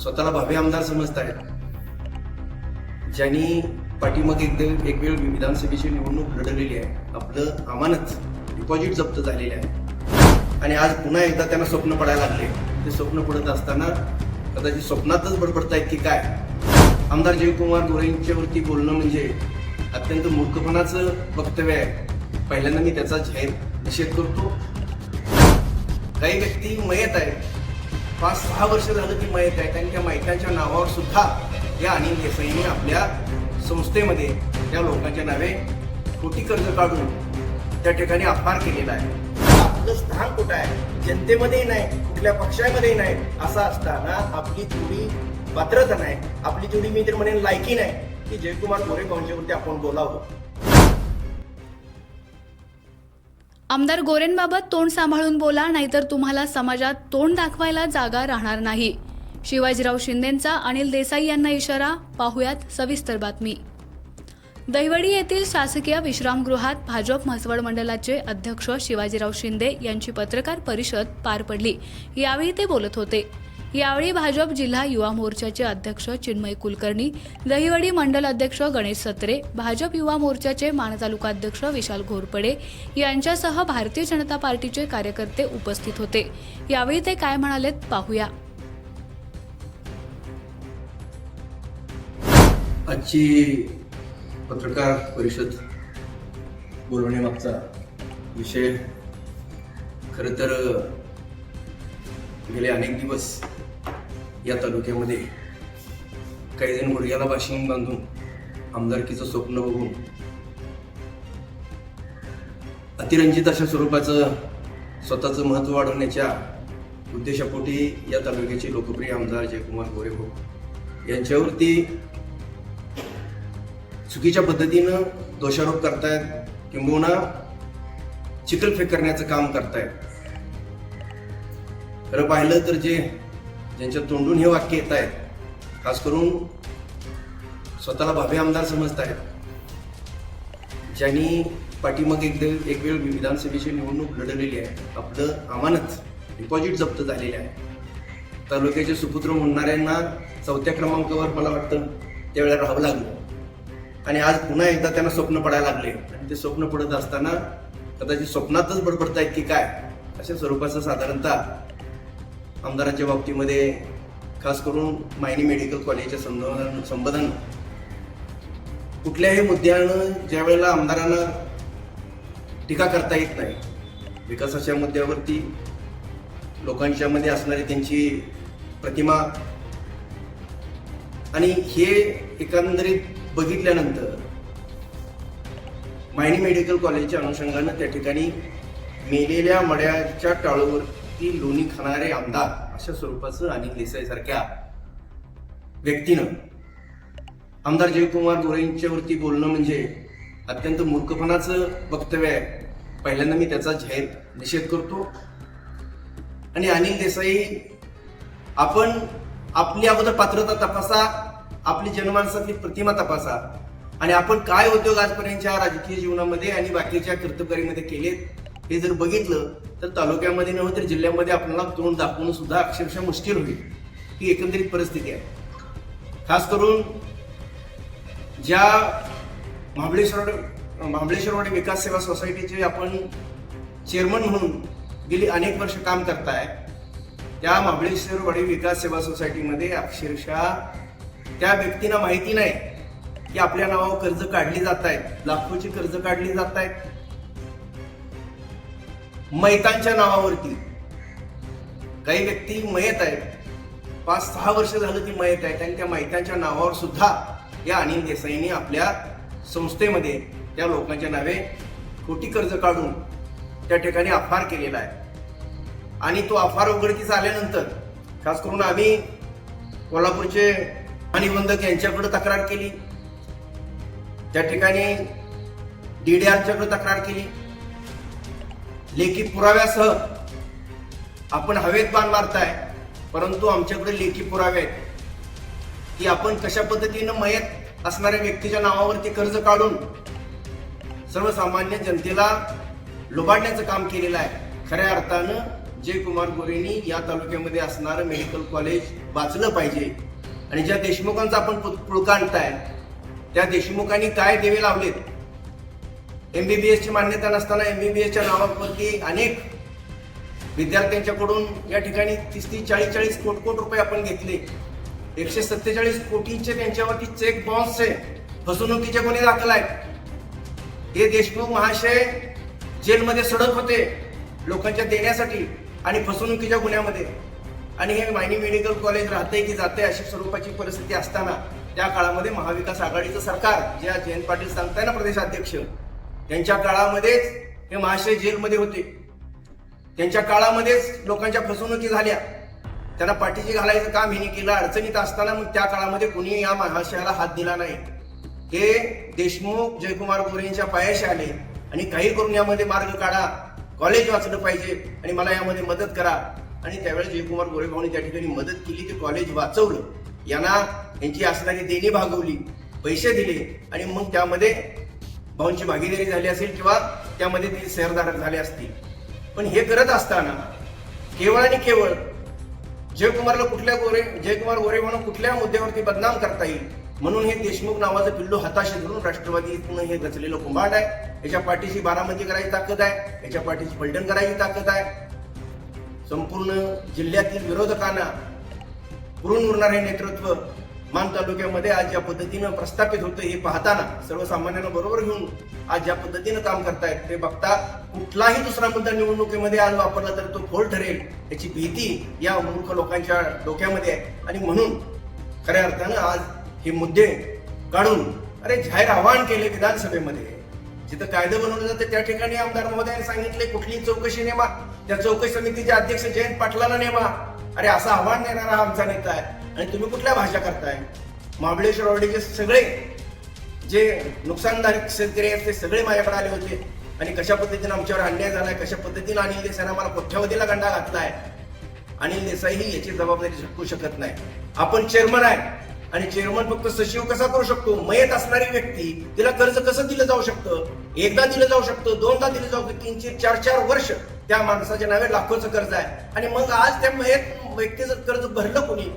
स्वतःला भावी आमदार समजत आहेत ज्यांनी पाठीमागे एकदा एक वेळ विधानसभेची निवडणूक लढवलेली आहे. आपलं आमानच डिपॉझिट जप्त झालेले आहे. आणि आज पुन्हा एकदा त्यांना स्वप्न पडायला लागले. ते स्वप्न पडत असताना कदाचित स्वप्नातच बडबडतायत की काय? आमदार जयकुमार गोरेंच्यावरती बोलणं म्हणजे अत्यंत मूर्खपणाचं वक्तव्य आहे. पहिल्यांदा मी त्याचा जाहीर निषेध करतो. काही व्यक्ती मयत आहेत. पाच सहा वर्ष झालं ती माहीत आहे. आणि त्या मयतांच्या नावावर सुद्धा या अनिल देसाईने आपल्या संस्थेमध्ये त्या लोकांच्या नावे खोटी कर्ज काढून त्या ठिकाणी अपहार केलेला आहे. आपलं स्थान कुठं आहे? जनतेमध्येही नाही कुठल्या पक्षामध्येही नाही. असं असताना आपली तेवढी पात्रता नाही. आपली तेवढी मी तर म्हणेन लायकी नाही. की जयकुमार गोरे यांच्यावरती आपण बोलावं. आमदार गोरेंबाबत तोंड सांभाळून बोला नाहीतर तुम्हाला समाजात तोंड दाखवायला जागा राहणार नाही. शिवाजीराव शिंदेंचा अनिल देसाई यांना इशारा पाहुयात सविस्तर बातमी. दहिवडी येथील शासकीय विश्रामगृहात भाजप म्हसवड मंडळाचे अध्यक्ष शिवाजीराव शिंदे यांची पत्रकार परिषद पार पडली. यावेळी ते बोलत होते. यावेळी भाजप जिल्हा युवा मोर्चाचे अध्यक्ष चिन्मय कुलकर्णी दहिवडी मंडल अध्यक्ष गणेश सत्रे भाजप युवा मोर्चाचे मान तालुकाध्यक्ष विशाल घोरपडे यांच्यासह भारतीय जनता पार्टीचे कार्यकर्ते उपस्थित होते. यावेळी ते काय म्हणालेत पाहूया. आजची पत्रकार परिषद बोलवण्यामागचा विषय खरं तर गेले अनेक दिवस या तालुक्यामध्ये. काही जण गुडघ्याला बाशिंग बांधून आमदारकीचं स्वप्न बघून अतिरंजित अशा स्वरूपाचं स्वतःचं महत्त्व वाढवण्याच्या उद्देशापोटी या तालुक्याचे लोकप्रिय आमदार जयकुमार गोरे हो यांच्यावरती चुकीच्या पद्धतीनं दोषारोप करतायत किंबहुना चिखलफेक करण्याचं काम करतायत. खरं पाहिलं तर जे ज्यांच्या तोंडून हे वाक्य येत आहेत खास करून स्वतःला भावे आमदार समजत आहेत ज्यांनी पाठीमागे एकदा एक वेळ विधानसभेची निवडणूक लढवलेली आहे. आपलं अमानत डिपॉझिट जप्त झालेले आहे. तालुक्याचे सुपुत्र म्हणणाऱ्यांना चौथ्या क्रमांकावर मला वाटतं त्यावेळेला राहावं लागलं. आणि आज पुन्हा एकदा त्यांना स्वप्न पडायला लागले. आणि ते स्वप्न पडत असताना कदाचित स्वप्नातच बडबडतायत की काय अशा स्वरूपाचं साधारणतः आमदारांच्या बाबतीमध्ये खास करून मायनी मेडिकल कॉलेजच्या संबोधन संबोधन कुठल्याही मुद्द्यानं ज्या वेळेला आमदारांना टीका करता येत नाही विकासाच्या मुद्द्यावरती लोकांच्या मध्ये असणारी त्यांची प्रतिमा आणि हे एकंदरीत बघितल्यानंतर मायनी मेडिकल कॉलेजच्या अनुषंगानं त्या ठिकाणी मेलेल्या मड्याच्या की लोणी खाणारे आमदार अशा स्वरूपाचं अनिल देसाईसारख्या व्यक्तीनं आमदार जयकुमार गोरेंच्यावरती बोलणं म्हणजे अत्यंत मूर्खपणाचं वक्तव्य आहे. पहिल्यांदा मी त्याचा जाहीर निषेध करतो. आणि अनिल देसाई आपण आपली अगोदर पात्रता तपासा आपली जनमानसातली प्रतिमा तपासा. आणि आपण काय उद्योग आजपर्यंतच्या राजकीय जीवनामध्ये आणि बाकीच्या कर्तबगारीमध्ये केलेत हे जर बघितलं तर तालुक्यामध्ये नव्हे तर जिल्ह्यामध्ये आपल्याला तोंड दाखवणं सुद्धा अक्षरशः मुश्किल होईल. ही एकंदरीत परिस्थिती आहे. खास करून ज्या महाबळेश्वर महाबळेश्वरवाडी विकास सेवा सोसायटीचे आपण चेअरमन म्हणून गेली अनेक वर्ष काम करताय त्या महाबळेश्वरवाडी विकास सेवा सोसायटीमध्ये अक्षरशः त्या व्यक्तींना माहिती नाही की आपल्या नावावर कर्ज काढली जात आहेत लाखोची कर्ज काढली जात आहेत मैतांच्या नावावरती. काही व्यक्ती मयत आहेत. पाच सहा वर्ष झालं ती मयत आहेत आणि त्या मैतांच्या नावावर सुद्धा या अनिल देसाईंनी आपल्या संस्थेमध्ये त्या लोकांच्या नावे खोटी कर्ज काढून त्या ठिकाणी अफार केलेला आहे. आणि तो अफार उघडकीस आल्यानंतर खास करून आम्ही कोल्हापूरचे निबंधक यांच्याकडे तक्रार केली. त्या ठिकाणी डी डी आरच्याकडे तक्रार केली. लेखी पुराव्यासह आपण हवेत बाण मारताय परंतु आमच्याकडे लेखी पुरावे आहेत. की आपण कशा पद्धतीनं मयत असणाऱ्या व्यक्तीच्या नावावरती कर्ज काढून सर्वसामान्य जनतेला लुबाडण्याचं काम केलेलं आहे. खऱ्या अर्थानं जयकुमार गोरेंनी या तालुक्यामध्ये असणारं मेडिकल कॉलेज वाचलं पाहिजे. आणि ज्या देशमुखांचा आपण पु- पुळका आणताय त्या देशमुखांनी काय देवे लावलेत? एमबीबीएस ची मान्यता नसताना एमबीबीएस च्या नावावरती अनेक विद्यार्थ्यांच्याकडून या ठिकाणी तीस तीस चाळीस चाळीस कोट कोट रुपये आपण घेतले. एकशे सत्तेचाळीस कोटींचे त्यांच्यावरती चेक बॉन्सचे फसवणुकीचे गुन्हे दाखल आहेत. हे देशमुख महाशय जेलमध्ये सडक होते लोकांच्या देण्यासाठी आणि फसवणुकीच्या गुन्ह्यामध्ये. आणि हे मायनी मेडिकल कॉलेज राहते की जाते अशी स्वरूपाची परिस्थिती असताना त्या काळामध्ये महाविकास आघाडीचं सरकार ज्या जयंत पाटील सांगताय ना प्रदेशाध्यक्ष त्यांच्या काळामध्येच हे महाशय जेलमध्ये होते. त्यांच्या काळामध्येच लोकांच्या फसवणुकी झाल्या. त्यांना पाठीशी घालायचं काम हिने केलं अडचणीत असताना मग त्या काळामध्ये कुणी या महाशयाला हात दिला नाही. हे देशमुख जयकुमार गोरेंच्या पायाशी आले आणि काही करून यामध्ये मार्ग काढा कॉलेज वाचलं पाहिजे आणि मला यामध्ये मदत करा. आणि त्यावेळेस जयकुमार गोरे त्या ठिकाणी मदत केली ते कॉलेज वाचवलं. यांना यांची असणारी देणी भागवली पैसे दिले आणि मग त्यामध्ये भाऊंची भागीदारी झाली असेल किंवा त्यामध्ये ती शेअरधारक झाले असतील. पण हे करत असताना केवळ आणि केवळ जयकुमारला कुठल्या गोरे जयकुमार गोरे म्हणून कुठल्या मुद्द्यावरती बदनाम करता येईल? म्हणून हे देशमुख नावाचं पिल्लू हाताशी धरून राष्ट्रवादीतून हे रचलेलं कुंभांड आहे. याच्या पाठीशी बारामती करायची ताकद आहे. याच्या पाठीशी पलटण करायची ताकद आहे. संपूर्ण जिल्ह्यातील विरोधकांना पुरून उरणारे नेतृत्व मान तालुक्यामध्ये आज ज्या पद्धतीनं प्रस्थापित होतं हे पाहताना सर्वसामान्यांना बरोबर घेऊन आज ज्या पद्धतीनं काम करतायत ते बघता कुठलाही दुसरा मुद्दा निवडणुकीमध्ये आज वापरला तर तो फोल ठरेल याची भीती या मूर्ख लोकांच्या डोक्यामध्ये आहे. आणि म्हणून खऱ्या अर्थानं आज हे मुद्दे काढून अरे जाहीर आवाहन केले विधानसभेमध्ये. जिथं कायदा बनवलं जातं त्या ठिकाणी आमदार महोदयांनी सांगितले कुठलीही चौकशी नेमा. त्या चौकशी समितीचे अध्यक्ष जयंत पाटलाला नेमा. अरे असं आव्हान देणारा हा आमचा नेता आहे. आणि तुम्ही कुठल्या भाषा करताय? महाबळेश्वर वाडीचे सगळे जे नुकसानदायक शेतकरी आहेत ते सगळे माझ्याकडे आले होते. आणि कशा पद्धतीने आमच्यावर अन्याय झालाय कशा पद्धतीने अनिल देसाईने आम्हाला कोठ्यावधीला गंडा घातलाय अनिल देसाईही याची जबाबदारी झटकू शकत नाही. आपण चेअरमन आहे. आणि चेअरमन फक्त सचिव कसा करू शकतो? मयत असणारी व्यक्ती तिला कर्ज कसं दिलं जाऊ शकतं? एकदा दिलं जाऊ शकतं दोनदा दिलं जाऊ शकतं तीनशे चार चार वर्ष त्या माणसाच्या नावे लाखोचं कर्ज आहे. आणि मग आज त्या मयत व्यक्तीचं कर्ज भरलं कोणी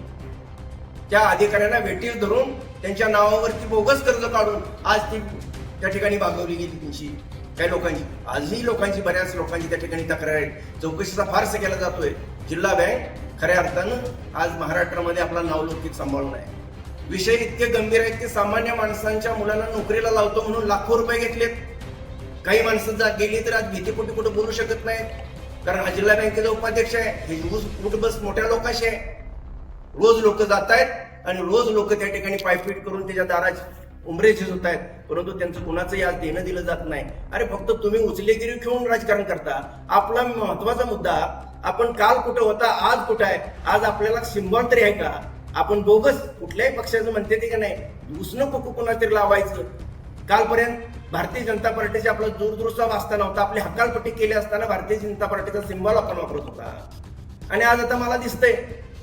त्या अधिकाऱ्यांना वेटीस धरून त्यांच्या नावावरती बोगस कर्ज काढून आज ती त्या ठिकाणी बागवली गेली त्यांची. काही लोकांची. आजही लोकांची बऱ्याच लोकांची त्या ठिकाणी तक्रार आहे चौकशीचा फारसा केला जातोय. जिल्हा बँक खऱ्या अर्थानं आज महाराष्ट्रामध्ये आपला नावलौकिक सांभाळून आहे. विषय इतके गंभीर आहेत की सामान्य माणसांच्या मुलांना नोकरीला लावतो म्हणून लाखो रुपये घेतलेत. काही माणसं जा गेली तर आज भीती कुठे बोलू शकत नाहीत. कारण हा जिल्हा बँकेचा उपाध्यक्ष आहे. हे ऊस बस मोठ्या लोकांशी आहे. रोज लोक जात आहेत आणि रोज लोक त्या ठिकाणी पायपीट करून त्याच्या दारात उमरे होत आहेत परंतु त्यांचं कुणाचंही आज देणं दिलं जात नाही. अरे फक्त तुम्ही उचलेगिरी खेळून राजकारण करता. आपला महत्त्वाचा मुद्दा आपण काल कुठं होता आज कुठं आहे आज आपल्याला सिंबॉल तरी आहे का? आपण बोगस कुठल्याही पक्षाचं म्हणते ते का नाही? दुसरं कुकू कुणा तरी लावायचं. कालपर्यंत भारतीय जनता पार्टीचे आपला दूरदृष्टा वाचताना होता. आपली हकालपट्टी केली असताना भारतीय जनता पार्टीचा सिंबॉल आपण वापरत होता. आणि आज आता मला दिसतंय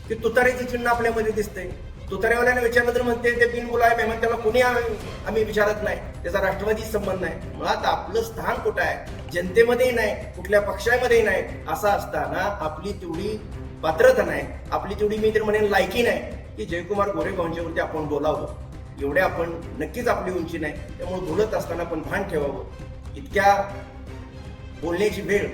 की तुतारेचे चिन्ह आपल्यामध्ये दिसतंय. तुतारेवाल्याने विचारलं तर म्हणते ते बिन बोलाय मेहमान त्याला कोणी आम्ही विचारत नाही. त्याचा राष्ट्रवादी संबंध नाही. मुळात आपलं स्थान कुठं आहे? जनतेमध्येही नाही कुठल्या पक्षामध्येही नाही. असं असताना आपली तेवढी पात्रता नाही. आपली तेवढी मी तर म्हणेन लायकी नाही. की जयकुमार गोरे भाऊंच्यावरती आपण बोलावं एवढे आपण नक्कीच आपली उंची नाही त्यामुळे बोलत असताना आपण भान ठेवावं. इतक्या बोलण्याची वेळ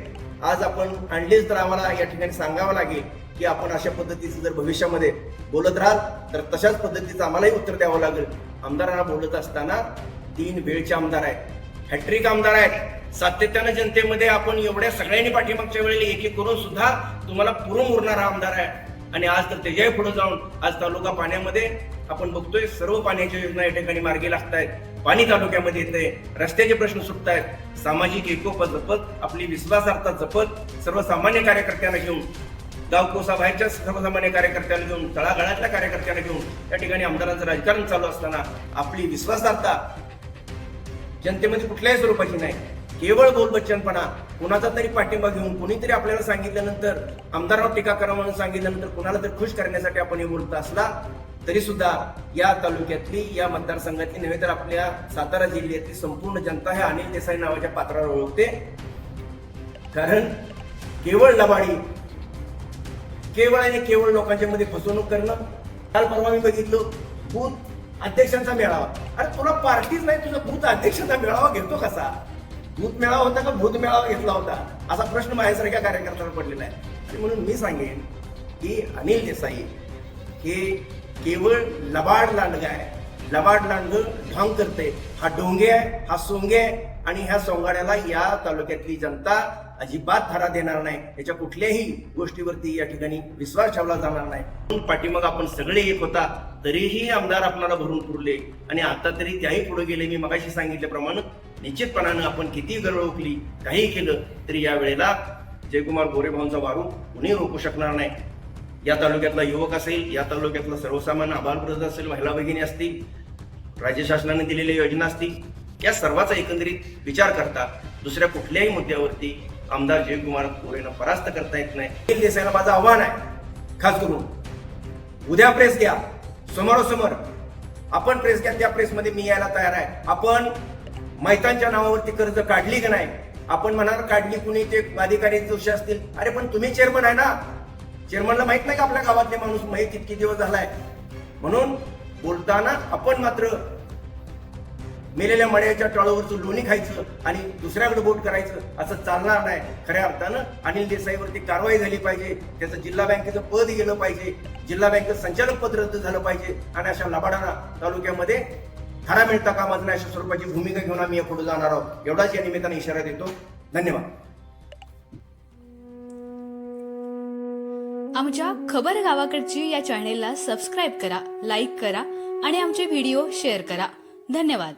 आज आपण आणलीच तर आम्हाला या ठिकाणी सांगावं लागेल की आपण अशा पद्धतीचं जर भविष्यामध्ये बोलत राहाल तर तशाच पद्धतीचं आम्हालाही उत्तर द्यावं लागेल. आमदारांना बोलत असताना तीन वेळचे आमदार आहेत. हॅट्रिक आमदार आहेत. सातत्यानं जनतेमध्ये आपण एवढ्या सगळ्यांनी पाठीमागच्या वेळेला एक एक करून सुद्धा तुम्हाला पुरून उरणारा आमदार आहे. आणि आज तर त्याच्याही पुढे जाऊन आज तालुका पाण्यामध्ये आपण बघतोय सर्व पाण्याच्या योजना या ठिकाणी मार्गी लागत आहेत पाणी तालुक्यामध्ये येत आहे रस्त्याचे प्रश्न सुटत आहेत सामाजिक एकोपत जपत आपली विश्वासार्हता जपत सर्वसामान्य कार्यकर्त्यांना घेऊन गावकोसा बाहेरच्या सर्वसामान्य कार्यकर्त्यांना घेऊन तळागाळातल्या कार्यकर्त्यांना घेऊन या ठिकाणी आमदारांचं राजकारण चालू असताना आपली विश्वासार्हता जनतेमध्ये कुठल्याही स्वरूपाची नाही. केवळ बोलबच्चनपणा कुणाचा तरी पाठिंबा घेऊन कुणीतरी आपल्याला सांगितल्यानंतर आमदारावर टीका करा म्हणून सांगितल्यानंतर कुणाला तरी खुश करण्यासाठी आपण हे बोलत असला तरी सुद्धा या तालुक्यातली या मतदारसंघातली नव्हे तर आपल्या सातारा जिल्ह्यातली संपूर्ण जनता ह्या अनिल देसाई नावाच्या पात्रावर ओळखते. कारण केवळ लबाडी केवळ आणि केवळ लोकांच्या मध्ये फसवणूक करणं काल परवा मी बघितलं बूथ अध्यक्षांचा मेळावा. अरे तुला पार्टीच नाही तुझा बूथ अध्यक्षांचा मेळावा घेतो कसा? भूत मेळावा होता का भूत मेळावा घेतला होता? असा प्रश्न माझ्यासारख्या कार्यकर्त्यांना पडलेला आहे. आणि म्हणून मी सांगेन की अनिल देसाई हे केवळ लबाड लांडगा आहे. लबाड लांडग ढोंग करते. हा डोंगे आहे हा सोंगे आहे आणि ह्या सोंगाड्याला या तालुक्यातली जनता अजिबात धारा देणार नाही. याच्या कुठल्याही गोष्टीवरती या ठिकाणी विश्वास ठेवला जाणार नाही. पाठीमाग आपण सगळे एक होता तरीही आमदार आपल्याला भरून पुरले. आणि आता तरी त्याही पुढे गेले मी मगाशी सांगितल्याप्रमाणे निश्चितपणानं आपण किती गरळ ओकली काही केलं तरी या वेळेला जयकुमार गोरेभाऊंचा वारू कुणी रोखू शकणार नाही. या तालुक्यातला युवक असेल या तालुक्यातला सर्वसामान्य आभारप्रद असेल महिला भगिनी असतील राज्य शासनाने दिलेल्या योजना असतील या सर्वाचा एकंदरीत विचार करता दुसऱ्या कुठल्याही मुद्द्यावरती आमदार जयकुमार गोरेनं परास्त करता येत नाही. देसाईला माझं आव्हान आहे. खास करून उद्या प्रेस घ्या. समोरासमोर आपण प्रेस घ्या त्या प्रेसमध्ये मी यायला तयार आहे. आपण मैतांच्या नावावरती कर्ज काढली का नाही? आपण म्हणाल काढली कुणी? ते अधिकारी दोषी असतील. अरे पण तुम्ही चेअरमन आहे ना? चेअरमनला माहीत नाही का आपल्या गावातले माणूस? माहीत इतके दिवस झालाय? म्हणून बोलताना आपण मात्र मेलेल्या मड्याच्या टळावरचं लोणी खायचं आणि दुसऱ्याकडे बोट करायचं असं चालणार नाही. खऱ्या अर्थानं अनिल देसाईवरती कारवाई झाली पाहिजे. त्याचं जिल्हा बँकेचं पद गेलं पाहिजे. जिल्हा बँकेचं संचालक पद रद्द झालं पाहिजे. आणि अशा लबाडाना तालुक्यामध्ये खरा मिळता कामात नाही अशा स्वरूपाची भूमिका घेऊन आम्ही पुढे जाणार आहोत. एवढाच या निमित्ताने इशारा देतो. धन्यवाद. आमच्या खबर गावाकडची या चॅनेलला सबस्क्राईब करा लाईक करा आणि आमचे व्हिडिओ शेअर करा. धन्यवाद.